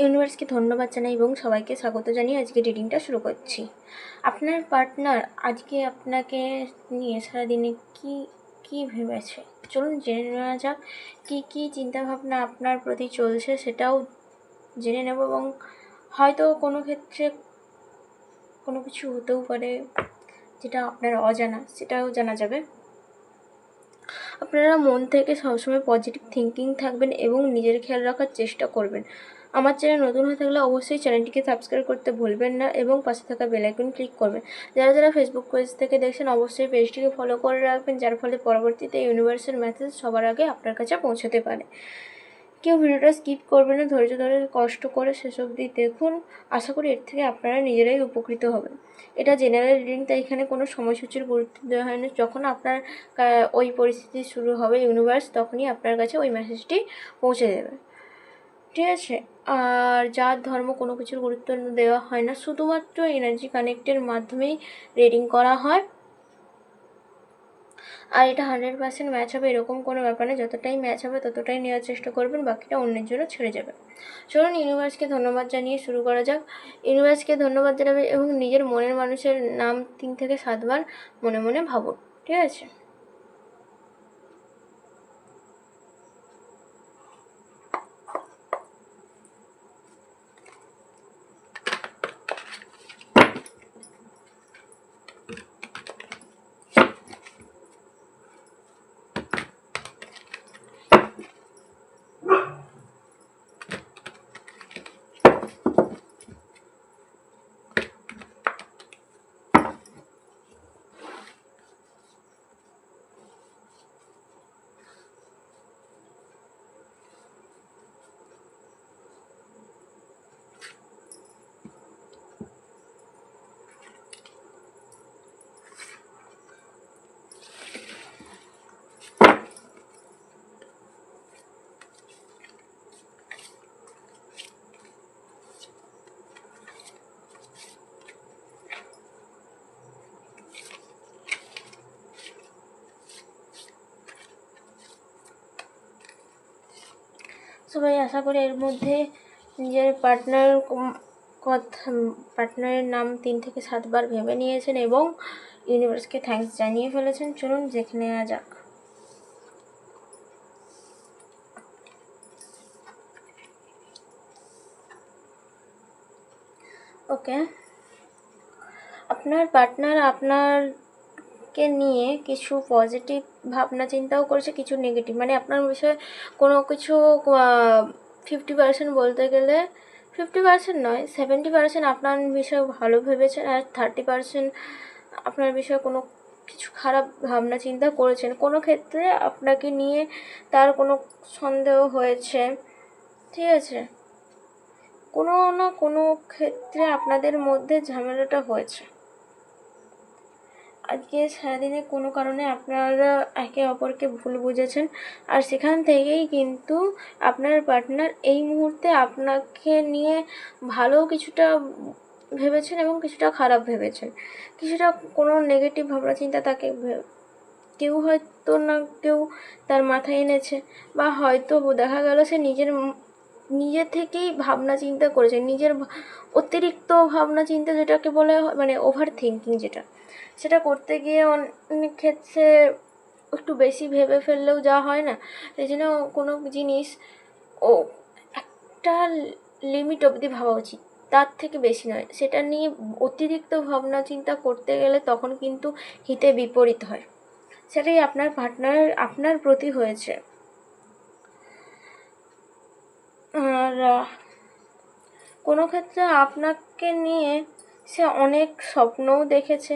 ইউনিভার্সকে ধন্যবাদ জানাই এবং সবাইকে স্বাগত জানিয়ে আজকে রিডিংটা শুরু করছি। আপনার পার্টনার আজকে আপনাকে নিয়ে সারাদিনে কি কি ভেবেছে? চলুন জেনে নেওয়া যাক, কী কী চিন্তাভাবনা আপনার প্রতি চলছে সেটাও জেনে নেব এবং হয়তো কোনো ক্ষেত্রে কোনো কিছু হতেও পারে যেটা আপনার অজানা, সেটাও জানা যাবে। আপনারা মন থেকে সবসময় পজিটিভ থিঙ্কিং থাকবেন এবং নিজের খেয়াল রাখার চেষ্টা করবেন। আমার চ্যানেল নতুন হয়ে থাকলে অবশ্যই চ্যানেলটিকে সাবস্ক্রাইব করতে ভুলবেন না এবং পাশে থাকা বেল আইকন ক্লিক করবেন। যারা যারা ফেসবুক পেজ থেকে দেখছেন, অবশ্যই পেজটিকে ফলো করে রাখবেন, যার ফলে পরবর্তীতে ইউনিভার্সের মেসেজ সবার আগে আপনার কাছে পৌঁছাতে পারে। কেউ ভিডিওটা স্কিপ করবেন না, ধৈর্য ধরে কষ্ট করে শেষ অবধি দেখুন। আশা করি এর থেকে আপনারা নিজেরাই উপকৃত হবেন। এটা জেনারেল রিডিং তাই এখানে কোনো সময়সূচির গুরুত্ব দেওয়া হয় না যখন আপনার ওই পরিস্থিতি শুরু হবে ইউনিভার্স তখনই আপনার কাছে ওই মেসেজটি পৌঁছে দেবে। ঠিক আছে, আর যার ধর্ম কোনো কিছুর গুরুত্ব দেওয়া হয় না, শুধুমাত্র এনার্জি কানেক্টের মাধ্যমেই রিডিং করা হয়। আর এটা হান্ড্রেড পার্সেন্ট ম্যাচ হবে, এরকম কোনো ব্যাপার নেই যতটাই ম্যাচ হবে ততটাই নেওয়ার চেষ্টা করবেন, বাকিটা অন্যের জন্য ছেড়ে যাবে। চলুন ইউনিভার্সকে ধন্যবাদ জানিয়ে শুরু করা যাক। ইউনিভার্সকে ধন্যবাদ জানাবে এবং নিজের মনের মানুষের নাম তিন থেকে সাতবার মনে মনে ভাবুন, ঠিক আছে? সবাই আশা করি এর মধ্যে নিজের পার্টনার কথা পার্টনারের নাম তিন থেকে সাতবার ভেবে নিয়েছেন এবং ইউনিভার্সকে থ্যাঙ্কস জানিয়ে ফেলেছেন। চলুন দেখে নেওয়া যাক। ওকে আপনার পার্টনার আপনারকে নিয়ে কিছু পজিটিভ ভাবনা চিন্তাও করেছে, কিছু নেগেটিভ মানে আপনার বিষয়ে কোনো কিছু ফিফটি পার্সেন্ট বলতে গেলে ফিফটি পার্সেন্ট নয় সেভেন্টি পার্সেন্ট আপনার বিষয়ে ভালো ভেবেছেন আর থার্টি পার্সেন্ট আপনার বিষয়ে কোনো কিছু খারাপ ভাবনা চিন্তা করেছেন। কোনো ক্ষেত্রে আপনাকে নিয়ে তার কোনো সন্দেহ হয়েছে। ঠিক আছে? কোনো না কোনো ক্ষেত্রে আপনাদের মধ্যে ঝামেলাটা হয়েছে। আজকে সারাদিনে কোনো কারণে আপনারা একে অপরকে ভুল বুঝেছেন। আর সেখান থেকেই কিন্তু আপনার পার্টনার এই মুহূর্তে আপনাকে নিয়ে ভালো কিছুটা ভেবেছেন এবং কিছুটা খারাপ ভেবেছেন। কিছুটা কোনো নেগেটিভ ভাবনা চিন্তা তাকে কেউ হয়তো না কেউ তার মাথায় এনেছে বা হয়তো দেখা গেল সে নিজের নিজে থেকেই ভাবনা চিন্তা করেছে। নিজের অতিরিক্ত ভাবনা চিন্তা যেটাকে বলে মানে ওভার থিঙ্কিং যেটা। সেটা করতে গিয়ে অনেক ক্ষেত্রে একটু বেশি ভেবে ফেললেও যা হয় না। সেই জন্য কোনো জিনিস ও একটা লিমিট অবধি ভাবা উচিত। তার থেকে বেশি নয়। সেটা নিয়ে অতিরিক্ত ভাবনা চিন্তা করতে গেলে তখন কিন্তু হিতে বিপরীত হয়। সেটাই আপনার পার্টনার আপনার প্রতি হয়েছে। আর, কোনো ক্ষেত্রে আপনাকে নিয়ে সে অনেক স্বপ্নও দেখেছে।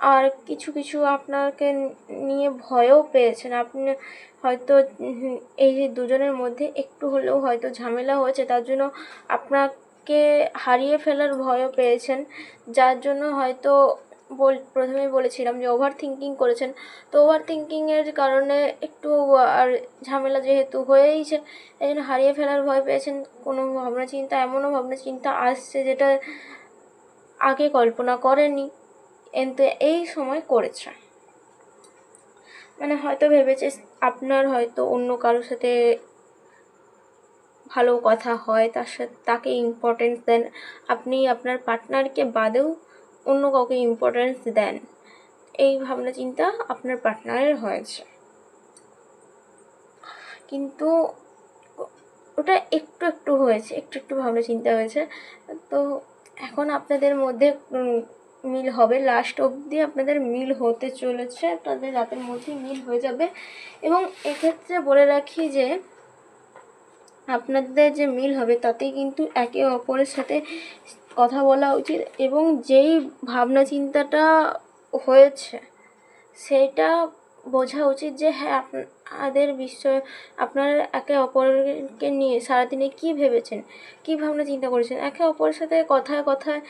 আর কিছু কিছু আপনাকে নিয়ে ভয়ও পেয়েছেন। আপনি হয়তো এই যে দুজনের মধ্যে একটু হলেও হয়তো ঝামেলা হয়েছে, তার জন্য আপনাকে হারিয়ে ফেলার ভয়ও পেয়েছেন। যার জন্য হয়তো বল, প্রথমেই বলেছিলাম যে ওভার থিঙ্কিং করেছেন। তো ওভার থিঙ্কিংয়ের কারণে একটু আর ঝামেলা যেহেতু হয়েইছে, এই জন্য হারিয়ে ফেলার ভয় পেয়েছেন। কোনো ভাবনা চিন্তা, এমনও ভাবনা চিন্তা আসছে যেটা আগে কল্পনা করেনি কিন্তু এই সময় করেছে। মানে হয়তো ভেবেছে আপনার হয়তো অন্য কারোর সাথে ভালো কথা হয়, তার সাথে, তাকে ইম্পর্টেন্স দেন। আপনি আপনার পার্টনারকে বাদেও অন্য কাউকে ইম্পর্টেন্স দেন। এই ভাবনা চিন্তা আপনার পার্টনারের হয়েছে। কিন্তু ওটা একটু একটু হয়েছে, একটু একটু ভাবনা চিন্তা হয়েছে। তো এখন আপনাদের মধ্যে মিল হবে। লাস্ট অবধি আপনাদের মিল হতে চলেছে। আপনাদের রাতের মধ্যেই মিল হয়ে যাবে। এবং এক্ষেত্রে বলে রাখি যে, আপনাদের যে মিল হবে তাতে কিন্তু একে অপরের সাথে কথা বলা উচিত এবং যেই ভাবনা চিন্তাটা হয়েছে, সেটা বোঝা উচিত যে হ্যাঁ আপনাদের বিষয়, আপনারা একে অপরকে নিয়ে সারাদিনে কী ভেবেছেন, কী ভাবনা চিন্তা করেছেন, একে অপরের সাথে কথায় কথায়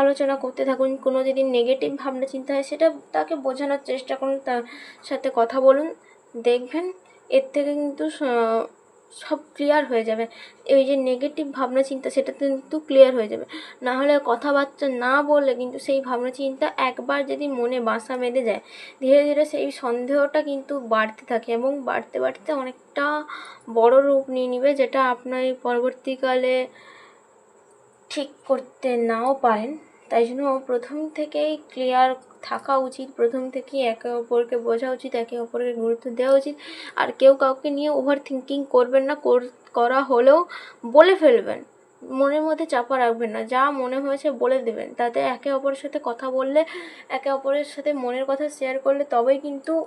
আলোচনা করতে থাকুন, কোনো যদি নেগেটিভ ভাবনা, চিন্তা হয়, সেটা তাকে বোঝানোর চেষ্টা করুন, তার সাথে কথা বলুন, দেখবেন এর থেকে কিন্তু সব ক্লিয়ার হয়ে যাবে। এই যে নেগেটিভ ভাবনা, চিন্তা, সেটা কিন্তু ক্লিয়ার হয়ে যাবে। না হলে কথাবার্তা না বললে কিন্তু সেই ভাবনা, চিন্তা একবার যদি মনে বাসা বেঁধে যায়, ধীরে ধীরে সেই সন্দেহটা কিন্তু বাড়তে থাকে এবং বাড়তে বাড়তে অনেকটা বড় রূপ নিয়ে নিবে, যেটা আপনার পরবর্তীকালে ঠিক করতে নাও পারেন। তাই জন্য প্রথম থেকেই ক্লিয়ার থাকা উচিত। প্রথম থেকেই একে অপরকে বোঝা উচিত, একে অপরকে গুরুত্ব দেওয়া উচিত। আর কেউ কাউকে নিয়ে ওভার থিঙ্কিং করবেন না, কর- হলেও বলে ফেলবেন। মনের মধ্যে চাপা রাখবেন না, যা মনে হয়েছে বলে দেবেন। তাতে একে অপরের সাথে কথা বললে, একে অপরের সাথে মনের কথা শেয়ার করলে তবেই কিন্তু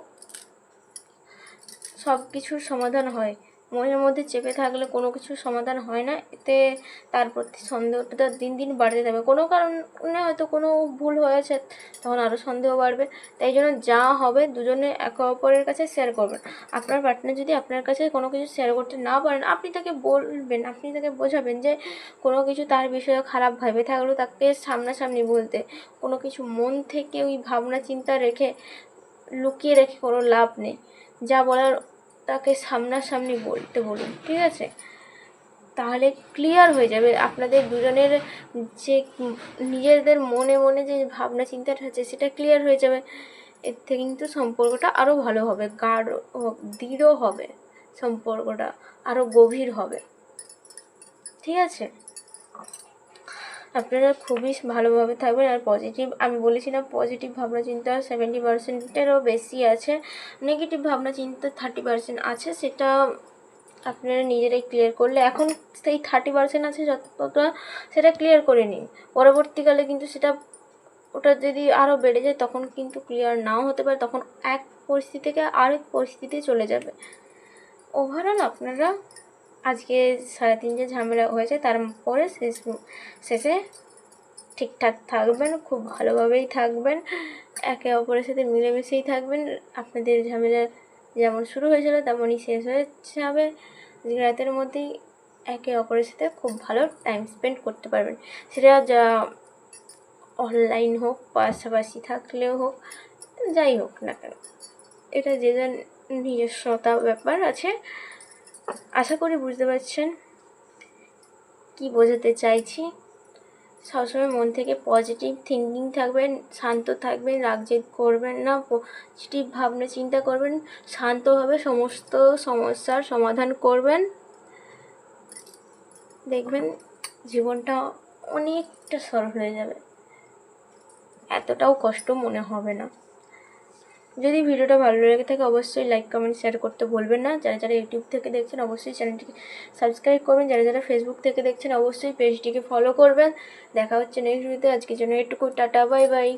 সব কিছুর সমাধান হয়। মনের মধ্যে চেপে থাকলে কোনো কিছু সমাধান হয় না। এতে তার প্রতি সন্দেহটা দিন দিন বাড়তে যাবে কোনো কারণে হয়তো কোনো ভুল হয়েছে, তখন আরও সন্দেহ বাড়বে। তাই জন্য যা হবে দুজনে একে অপরের কাছে শেয়ার করবেন। আপনার পার্টনার যদি আপনার কাছে কোনো কিছু শেয়ার করতে না পারেন, আপনি তাকে বলবেন, আপনি তাকে বোঝাবেন যে কোনো কিছু তার বিষয়ে খারাপ ভেবে থাকলেও তাকে সামনাসামনি বলতে, কোনো কিছু মন থেকে ওই ভাবনা, চিন্তা রেখে লুকিয়ে রেখে কোনো লাভ নেই। যা বলার তাকে সামনাসামনি বলতে বলুন, ঠিক আছে? তাহলে ক্লিয়ার হয়ে যাবে। আপনাদের দুজনের যে নিজেদের মনে মনে যে ভাবনা চিন্তাটা আছে, সেটা ক্লিয়ার হয়ে যাবে। এর থেকে কিন্তু সম্পর্কটা আরও ভালো হবে, গাঢ় দৃঢ় হবে সম্পর্কটা আরও গভীর হবে। ঠিক আছে? আপনারা খুবই ভালোভাবে থাকবেন আর পজিটিভ আমি বলেছি না পজিটিভ ভাবনা চিন্তা সেভেন্টি পার্সেন্টেরও বেশি আছে। নেগেটিভ ভাবনা চিন্তা থার্টি পার্সেন্ট আছে, সেটা আপনারা নিজেরাই ক্লিয়ার করলে। এখন সেই থার্টি পার্সেন্ট আছে যতটা সেটা ক্লিয়ার করে নিন। পরবর্তীকালে কিন্তু সেটা, ওটা যদি আরও বেড়ে যায়, তখন কিন্তু ক্লিয়ার নাও হতে পারে, তখন এক পরিস্থিতি থেকে আরেক পরিস্থিতি চলে যাবে। ওভারঅল আপনারা আজকে সাড়ে তিন যে ঝামেলা হয়েছে, তারপরে শেষ শেষে ঠিকঠাক থাকবেন, খুব ভালোভাবেই থাকবেন, একে অপরের সাথে মিলেমিশেই থাকবেন। আপনাদের ঝামেলা যেমন শুরু হয়েছিল, তেমনই শেষ হয়ে যাবে। রাতের মধ্যেই একে অপরের সাথে খুব ভালো টাইম স্পেন্ড করতে পারবেন। সেটা যা অনলাইন হোক, পাশাপাশি থাকলেও হোক, যাই হোক না কেন, এটা যে যার নিজস্বতা ব্যাপার আছে আশা করি বুঝতে পারছেন কি বোঝাতে চাইছি। সবসময় মন থেকে পজিটিভ থিঙ্কিং থাকবেন, শান্ত থাকবেন রাগজেদ করবেন না পজিটিভ ভাবনা চিন্তা করবেন, শান্তভাবে সমস্ত সমস্যার সমাধান করবেন। দেখবেন জীবনটা অনেকটা সরল হয়ে যাবে, এতটাও কষ্ট মনে হবে না। যদি ভিডিওটা ভালো লেগে থাকে, অবশ্যই লাইক কমেন্ট শেয়ার করতে বলবেন না। যারা যারা ইউটিউব থেকে দেখছেন, অবশ্যই চ্যানেলটিকে সাবস্ক্রাইব করবেন। যারা যারা ফেসবুক থেকে দেখছেন, অবশ্যই পেজটিকে ফলো করবেন। দেখা হচ্ছে নেক্সট ভিডিওতে আজকের জন্য এটুকু টাটা বাই বাই